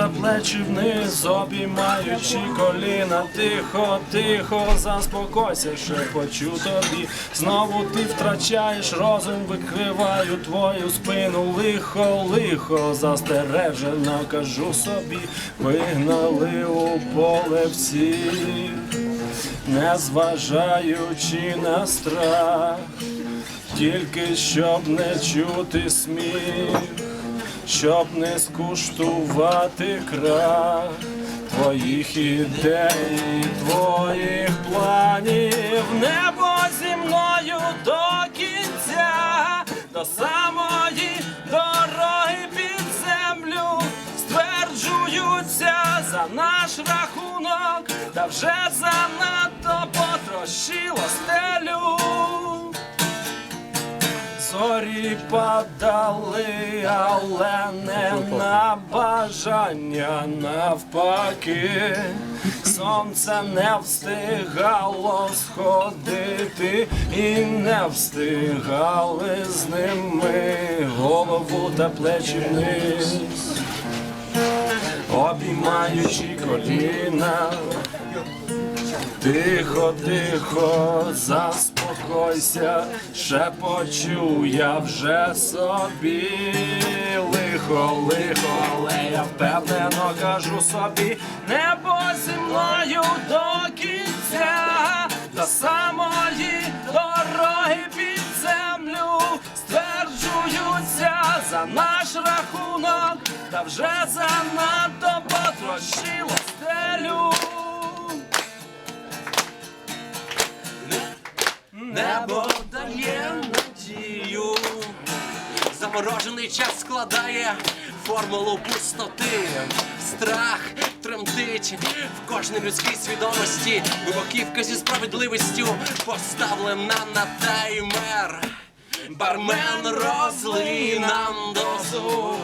та плечі вниз, обіймаючи коліна, тихо, тихо, заспокойся, шепочу тобі. Знову ти втрачаєш розум, викриваю твою спину. Лихо, лихо, застережено, кажу собі, вигнали у поле всіх, не зважаючи на страх, тільки щоб не чути сміх щоб не скуштувати крах твоїх ідей, твоїх планів, небо зі мною до кінця, до самої дороги під землю стверджуються за наш рахунок, та вже занадто потрощило стелю. Зорі падали, але не на бажання навпаки. Сонце не встигало сходити і не встигали з ними голову та плечі вниз, обіймаючи коліна. Тихо, тихо, заспокойся, шепочу я вже собі. Лихо, лихо, але я впевнено кажу собі, небо зі мною до кінця, до самої дороги під землю стверджуються за наш рахунок, та вже занадто потрощило стелю. Небо дає надію, заморожений час складає формулу пустоти. Страх тремтить в кожній людській свідомості. Вибоківка зі справедливістю поставлена на таймер. Бармен розлий нам дозу.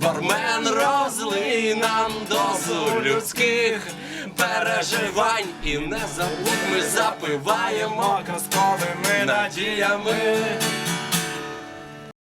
Бармен розлий нам дозу людських переживань. І не забудь, ми запиваємо казковими надіями